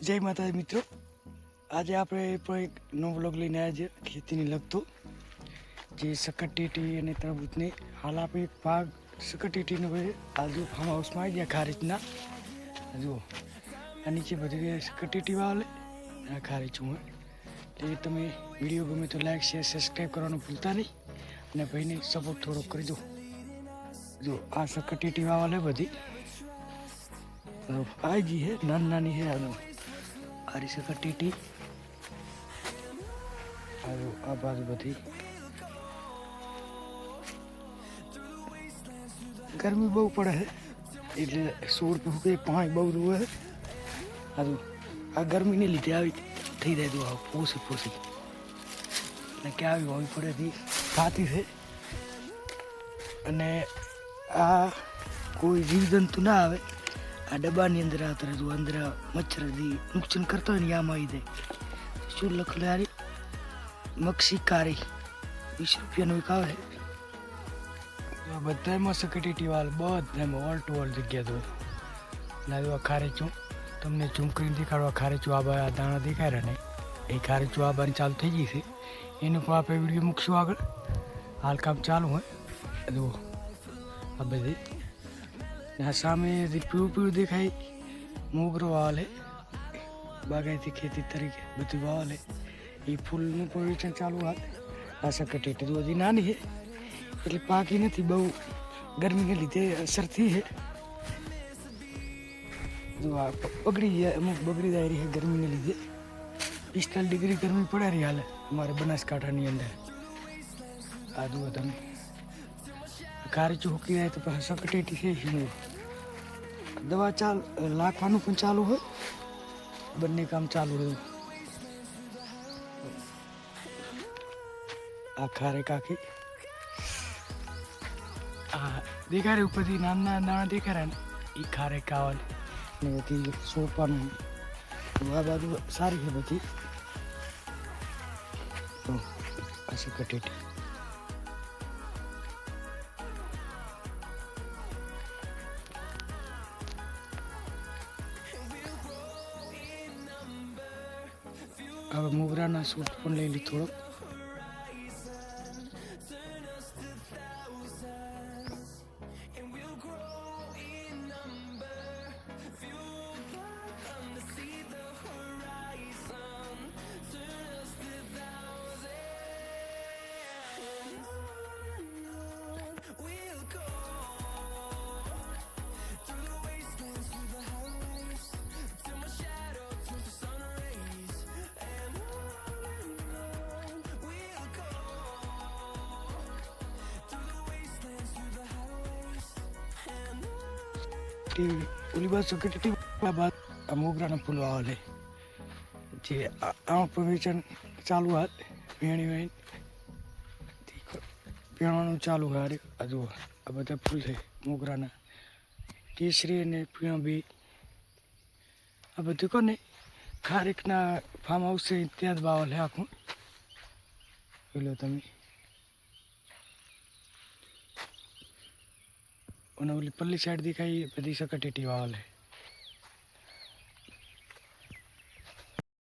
જય માતાજી મિત્રો. આજે આપણે પણ એક નવો બ્લોગ લઈને આવ્યા છીએ, ખેતીને લગતો. જે સકટેટી અને તરબૂચને હાલ આપણે એક પાક સકટેટીનો આજુ ફાર્મ હાઉસમાં આવી ગયા ખારીજના જુઓ. આ નીચે બધી સકટેટી વાવે અને ખારીજ હું. એટલે તમે વીડિયો ગમે તો લાઈક શેર સબસ્ક્રાઈબ કરવાનું ભૂલતા નહીં. અને ભાઈને સપોર્ટ થોડો કરી દો જો આ સકટેટી વાવે બધી. આવી ગઈ હે નાની નાની હે આનું કરી શકે, ટીટી. આ બાજુ બધી. ગરમી બહુ પડે છે, એટલે સૂર કે પાણી બહુ રૂવે હજુ આ ગરમીને લીધે આવી થઈ જાય તું આવું પોસી પોસી એટલે ક્યાં આવી હોવી પડે હતી થતી છે. અને આ કોઈ જીવજંતુ ના આવે આ ડબ્બાની અંદર આ તરફ અંદર મચ્છરથી નુકસાન કરતો હોય ને આમાં આવી જાય શું લખેલું મક્ષી કારી વીસ રૂપિયાનું એક આવે બધામાં સિક્યુરિટી વાળ બધામાં ઓલ ટુ ઓલ જગ્યા તો લાવ્યો ખારેચું તમને ઝૂમ દેખાડવા ખારેચું આ બા- આ દાણા દેખાય રહ્યા નહીં એ ખારેચું આ બાની ચાલુ થઈ ગઈ છે એનું પણ આપણે વીડિયો મૂકશું આગળ હાલ કામ ચાલુ હોય જુઓ આ બધી સામે પીળું પીળું દેખાય મોગરો વાવલે બાગાયતી ખેતી તરીકે બધું વાવલે એ ફૂલનું પણ ચાલુ હાલ આ સકટેટી તો હજી નાની છે એટલે પાકી નથી બહુ ગરમીને લીધે અસર થઈ છે જો બગડી ગયા અમુક બગડી જાય રહી છે ગરમીને લીધે પિસ્તાલીસ ડિગ્રી ગરમી પડે રહી હાલે અમારે બનાસકાંઠાની અંદર આ જુઓ તમે કારચું હુકી જાય તો પછી સકટેટી થઈ દવા ચાલ, લાખવાનું પણ ચાલુ હોય. બંને કામ ચાલુ રહ્યું આ ખારે કાકી. આ દેખાડે ઉપરથી નાના નાના દેખાય ને. એ ખારે કાવલ ને બધી સોપાનું. આ બાજુ સારી છે બધી. સકટેટી હવે મોગરાના સૂટ પણ લઈ લી થોડોક ઓલી બાજુ સકટેટી બાદ મોગરાના ફૂલો આવે જે આ પ્રવેચન ચાલુ હાલ વેણી. વેણી પીણાનું ચાલુ હારે જુઓ, આ બધા ફૂલ છે મોગરાના. કેસરી અને પીણા બી. આ બધું કોને? ખારેકના ફાર્મ હાઉસ છે, ત્યાં જ બાવલ છે આખું. પેલો તમે. અને ઓલી પલ્લી સાઈડ દેખાય એ બધી સકટેટી વાવલ છે